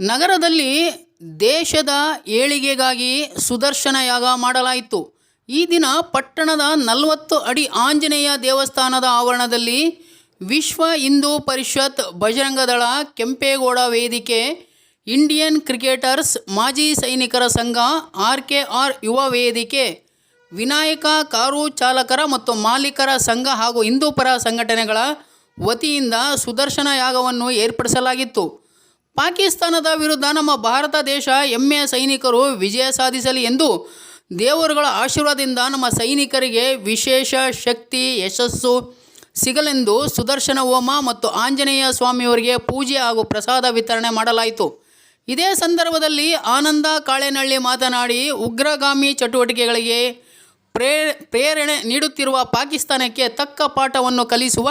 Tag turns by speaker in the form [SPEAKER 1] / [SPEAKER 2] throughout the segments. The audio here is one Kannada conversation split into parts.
[SPEAKER 1] ನಗರದಲ್ಲಿ ದೇಶದ ಏಳಿಗೆಗಾಗಿ ಸುದರ್ಶನ ಯಾಗ ಮಾಡಲಾಯಿತು. ಈ ದಿನ ಪಟ್ಟಣದ ನಲವತ್ತು ಅಡಿ ಆಂಜನೇಯ ದೇವಸ್ಥಾನದ ಆವರಣದಲ್ಲಿ ವಿಶ್ವ ಹಿಂದೂ ಪರಿಷತ್ ಬಜರಂಗದಳ ಕೆಂಪೇಗೌಡ ವೇದಿಕೆ, ಇಂಡಿಯನ್ ಕ್ರಿಕೆಟರ್ಸ್ ಮಾಜಿ ಸೈನಿಕರ ಸಂಘ, ಆರ್ ಕೆ ಆರ್ ಯುವ ವೇದಿಕೆ, ವಿನಾಯಕ ಕಾರು ಚಾಲಕರ ಮತ್ತು ಮಾಲೀಕರ ಸಂಘ ಹಾಗೂ ಹಿಂದೂಪರ ಸಂಘಟನೆಗಳ ವತಿಯಿಂದ ಸುದರ್ಶನ ಯಾಗವನ್ನು ಏರ್ಪಡಿಸಲಾಗಿತ್ತು. ಪಾಕಿಸ್ತಾನದ ವಿರುದ್ಧ ನಮ್ಮ ಭಾರತ ದೇಶ ಹೆಮ್ಮೆಯ ಸೈನಿಕರು ವಿಜಯ ಸಾಧಿಸಲಿ ಎಂದು ದೇವರುಗಳ ಆಶೀರ್ವಾದದಿಂದ ನಮ್ಮ ಸೈನಿಕರಿಗೆ ವಿಶೇಷ ಶಕ್ತಿ, ಯಶಸ್ಸು ಸಿಗಲೆಂದು ಸುದರ್ಶನ ಹೋಮ ಮತ್ತು ಆಂಜನೇಯ ಸ್ವಾಮಿಯವರಿಗೆ ಪೂಜೆ ಹಾಗೂ ಪ್ರಸಾದ ವಿತರಣೆ ಮಾಡಲಾಯಿತು. ಇದೇ ಸಂದರ್ಭದಲ್ಲಿ ಆನಂದ ಕಾಳೆನಹಳ್ಳಿ ಮಾತನಾಡಿ, ಉಗ್ರಗಾಮಿ ಚಟುವಟಿಕೆಗಳಿಗೆ ಪ್ರೇ, ಪ್ರೇರಣೆ ನೀಡುತ್ತಿರುವ ಪಾಕಿಸ್ತಾನಕ್ಕೆ ತಕ್ಕ ಪಾಠವನ್ನು ಕಲಿಸುವ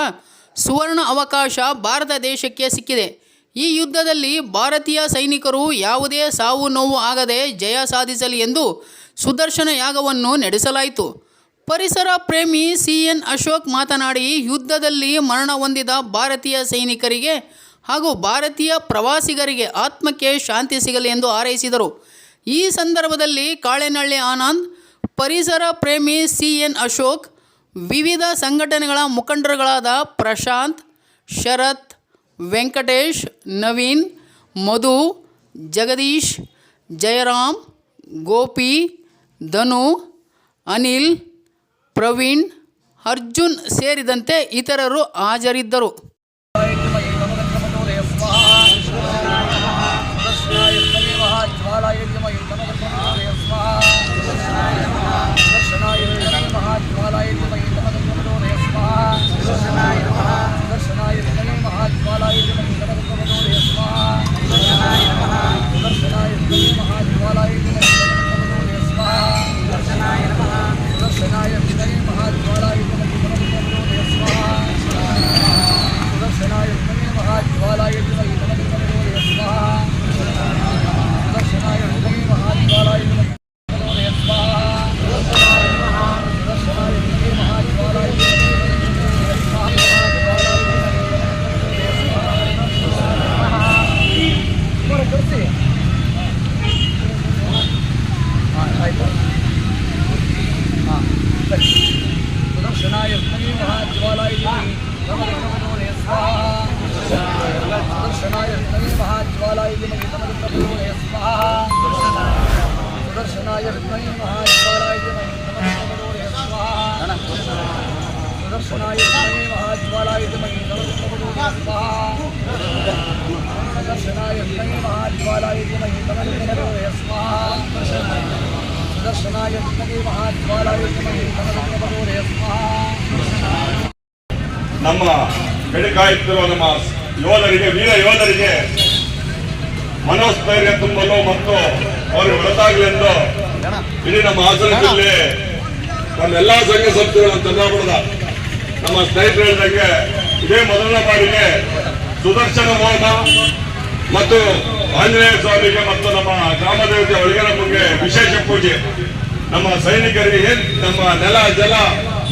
[SPEAKER 1] ಸುವರ್ಣ ಅವಕಾಶ ಭಾರತ ದೇಶಕ್ಕೆ ಸಿಕ್ಕಿದೆ. ಈ ಯುದ್ಧದಲ್ಲಿ ಭಾರತೀಯ ಸೈನಿಕರು ಯಾವುದೇ ಸಾವು ನೋವು ಆಗದೆ ಜಯ ಸಾಧಿಸಲಿ ಎಂದು ಸುದರ್ಶನ ಯಾಗವನ್ನು ನಡೆಸಲಾಯಿತು. ಪರಿಸರ ಪ್ರೇಮಿ ಸಿ ಎನ್ ಅಶೋಕ್ ಮಾತನಾಡಿ, ಯುದ್ಧದಲ್ಲಿ ಮರಣ ಹೊಂದಿದ ಭಾರತೀಯ ಸೈನಿಕರಿಗೆ ಹಾಗೂ ಭಾರತೀಯ ಪ್ರವಾಸಿಗರಿಗೆ ಆತ್ಮಕ್ಕೆ ಶಾಂತಿ ಸಿಗಲಿ ಎಂದು ಹಾರೈಸಿದರು. ಈ ಸಂದರ್ಭದಲ್ಲಿ ಕಾಳೆನಹಳ್ಳಿ ಆನಂದ್, ಪರಿಸರ ಪ್ರೇಮಿ ಸಿ ಎನ್ ಅಶೋಕ್, ವಿವಿಧ ಸಂಘಟನೆಗಳ ಮುಖಂಡರುಗಳಾದ ಪ್ರಶಾಂತ್, ಶರತ್ ವೆಂಕಟೇಶ್ ನವೀನ್ ಮಧು ಜಗದೀಶ್ ಜಯರಾಮ್ ಗೋಪಿ ಧನು ಅನಿಲ್ ಪ್ರವೀಣ್ ಅರ್ಜುನ್ ಸೇರಿದಂತೆ ಇತರರು ಹಾಜರಿದ್ದರು.
[SPEAKER 2] ಸುದರ್ಶನಾಯ ಮಹಾಜ್ವಾಲಾಯ ಸುದರ್ಶನಾಯ ಮಹಾಜ್ವಾಲಾಯ ಸುದರ್ಶನಾಯ ಮಹಾಜ್ವಾಲಾಯ ಸುದರ್ಶನಾಯ ಮಹಾಜ್ವಾಲಾಯ
[SPEAKER 3] ನಮ್ಮ ಬೆಳಕಾಯುತ್ತಿರುವ ನಮ್ಮ ಯೋಧರಿಗೆ ವೀರ ಯೋಧರಿಗೆ ಮನೋಸ್ಥೈರ್ಯ ತುಂಬಲು ಮತ್ತು ಅವರಿಗೆ ಒಳತಾಗಲೆಂದು ಇಡೀ ನಮ್ಮ ಹಾಸನ ಜಿಲ್ಲೆ ನಮ್ಮ ಎಲ್ಲಾ ಸಂಘ ಸಂಸ್ಥೆಗಳ ಚಂದ್ರಾಪುರದ ನಮ್ಮ ಸ್ನೇಹಿತರು ಹೇಳಿದಂಗೆ ಇದೇ ಮೊದಲನೇ ಬಾರಿಗೆ ಸುದರ್ಶನ ಮೋಹನ ಮತ್ತು ಆಂಜನೇಯ ಸ್ವಾಮಿಗೆ ಮತ್ತು ನಮ್ಮ ಗ್ರಾಮ ದೇವತೆ ಒಳಗನಪ್ಪಗೆ ವಿಶೇಷ ಪೂಜೆ. ನಮ್ಮ ಸೈನಿಕರಿಗೆ ಏನ್ ನಮ್ಮ ನೆಲ, ಜಲ,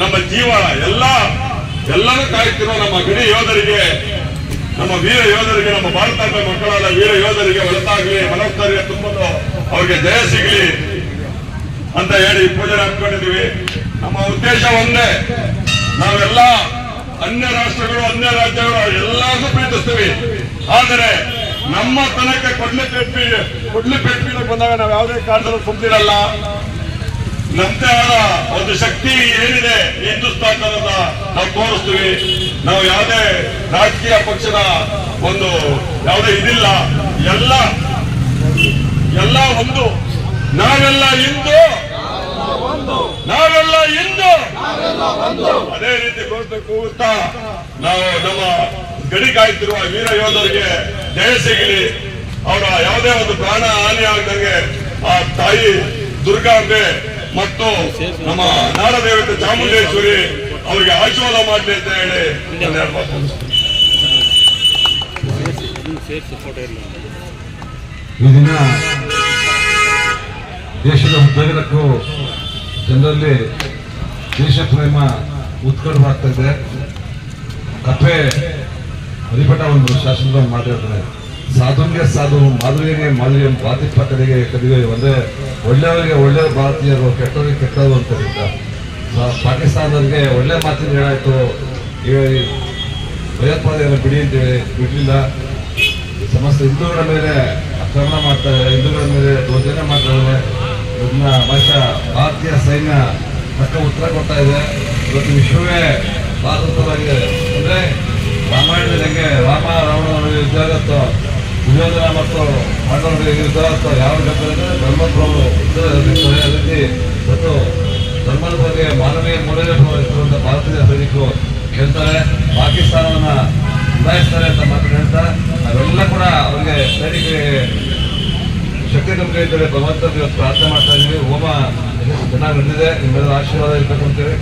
[SPEAKER 3] ನಮ್ಮ ಜೀವ, ಎಲ್ಲ ಎಲ್ಲರೂ ಕಾಯುತ್ತಿರುವ ನಮ್ಮ ಗಿಡಿ ಯೋಧರಿಗೆ ನಮ್ಮ ವೀರ ಯೋಧರಿಗೆ, ನಮ್ಮ ಭಾರತ ಮಕ್ಕಳಾದ ವೀರ ಯೋಧರಿಗೆ ಹೊರತಾಗ್ಲಿ ಮನೋಸ್ಥೈರ್ಯ ತುಂಬಲು ಅವ್ರಿಗೆ ಜಯ ಸಿಗಲಿ ಅಂತ ಹೇಳಿ ಪೂಜೆ ಹಮ್ಮಿಕೊಂಡಿದ್ದೀವಿ ನಮ್ಮ ಉದ್ದೇಶ ಒಂದೇ, ನಾವೆಲ್ಲ ಅನ್ಯ ರಾಷ್ಟ್ರಗಳು, ಅನ್ಯ ರಾಜ್ಯಗಳು ಎಲ್ಲರೂ ಪ್ರೀತಿಸ್ತೀವಿ. ಆದರೆ ನಮ್ಮ ತನಕ ಕೊಡ್ಲಿ ಪೆಟ್ಟಿ, ಕೊಡ್ಲಿ ಪೆಟ್ಟಿಗೆ ಬಂದಾಗ ನಾವು ಯಾವುದೇ ಕಾರಣದಲ್ಲೂ ಸುಮ್ತಿರಲ್ಲ ಆದ ಒಂದು ಶಕ್ತಿ ಏನಿದೆ ಹಿಂದೂಸ್ತಾನದ ನಾವು ತೋರಿಸ್ತೀವಿ. ನಾವು ಯಾವುದೇ ರಾಜಕೀಯ ಪಕ್ಷದ ಒಂದು ಯಾವುದೇ ಇದಿಲ್ಲ. ಎಲ್ಲ ಎಲ್ಲ ಒಂದು. ನಾವೆಲ್ಲ ಇಂದು ನಾವೆಲ್ಲ ಇಂದು ಅದೇ ರೀತಿ ಕೊಟ್ಟು ಕೂತ ನಾವು ನಮ್ಮ ಗಡಿ ಕಾಯ್ತಿರುವ ವೀರ ಯೋಧರಿಗೆ ಜಯ ಸಿಗಲಿ. ಅವರ ಯಾವುದೇ ಒಂದು ಪ್ರಾಣ ಹಾನಿ ಆಗದಂಗೆ ಆ ತಾಯಿ ದುರ್ಗಾಂಬೆ ಮತ್ತು ನಮ್ಮ ನಾಡದೇವತೆ ಚಾಮುಂಡೇಶ್ವರಿ ಅವರಿಗೆ ಆಶೀರ್ವಾದ ಮಾಡಲಿ ಅಂತ ಹೇಳಿ
[SPEAKER 4] ಈ ದಿನ ದೇಶದ ಉದ್ಯೋಗಕ್ಕೂ ಜನರಲ್ಲಿ ದೇಶ ಪ್ರೇಮ ಉತ್ಕಟವಾಗ್ತಾ ಇದೆ. ಕಪ್ಪೆ ಹರಿಪಟ ಒಂದು ಶಾಸನದಲ್ಲಿ ಮಾತಾಡ್ತಾರೆ ಸಾಧುವಿಗೆ ಸಾಧು ಮಾಧುವಿಗೆ ಮಾಧುರಿ ಪಾತಿ ಕಡೆಗೆ ಕದಿಗೆ ಒಂದೇ ಒಳ್ಳೆಯವರಿಗೆ ಒಳ್ಳೆಯ ಭಾರತೀಯರು, ಕೆಟ್ಟವರಿಗೆ ಕೆಟ್ಟವರು ಅಂತ ಹೇಳಿದ್ದ ಸ- ಪಾಕಿಸ್ತಾನದವರಿಗೆ ಒಳ್ಳೆ ಮಾತಿನ ಹೇಳಾಯ್ತು. ಈ ಭಯೋತ್ಪಾದನೆಯನ್ನು ಬಿಡಿ ಅಂತೇಳಿ ಬಿಡಲಿಲ್ಲ. ಸಮಸ್ತ ಹಿಂದೂಗಳ ಮೇಲೆ ಆಕ್ರಮಣ ಮಾಡ್ತಾರೆ ಹಿಂದೂಗಳ ಮೇಲೆ ದೌರ್ಜನ್ಯ ಮಾಡ್ತಾರೆ ಇದನ್ನ ಭಾಷಾ ಭಾರತೀಯ ಸೈನ್ಯ ತಕ್ಕ ಉತ್ತರ ಕೊಡ್ತಾ ಇದೆ. ಇವತ್ತು ವಿಶ್ವವೇ ಭಾರತವಾಗಿದೆ ಅಂದರೆ ರಾಮಾಯಣದಲ್ಲಿ ಹೆಂಗೆ ರಾಮ ರಾವಣ ಯುದ್ಧ ಆಗುತ್ತೋ ದುರ್ಯೋಧನ ಮತ್ತು ಯುದ್ಧ ಆಗುತ್ತೋ ಯಾವ ಬೇಕಾದ್ರೆ ಧರ್ಮಪ್ರಭು ಯುದ್ಧ ಮತ್ತು ಧರ್ಮದ ಬಗ್ಗೆ ಮಾನವೀಯ ಮೌಲ್ಯಯುತ ಭಾರತೀಯ ಸೈನಿಕರು ಹೇಳ್ತಾರೆ, ಪಾಕಿಸ್ತಾನವನ್ನು ನಿಭಾಯಿಸ್ತಾರೆ ಅಂತ ಮಾತು ಹೇಳ್ತಾ, ಅವೆಲ್ಲ ಕೂಡ ಅವರಿಗೆ ಸೈನಿಕರಿಗೆ ಶಕ್ತಿ ನಮಗೆ ಇದ್ದರೆ ಭಗವಂತ ಪ್ರಾರ್ಥನೆ ಮಾಡ್ತಾ ಇದ್ದೀವಿ. ಹೋಮ ಚೆನ್ನಾಗಿ ನಡೆದಿದೆ. ನಿಮ್ಮೆಲ್ಲ ಆಶೀರ್ವಾದ ಇರಬೇಕು ಅಂತೇಳಿ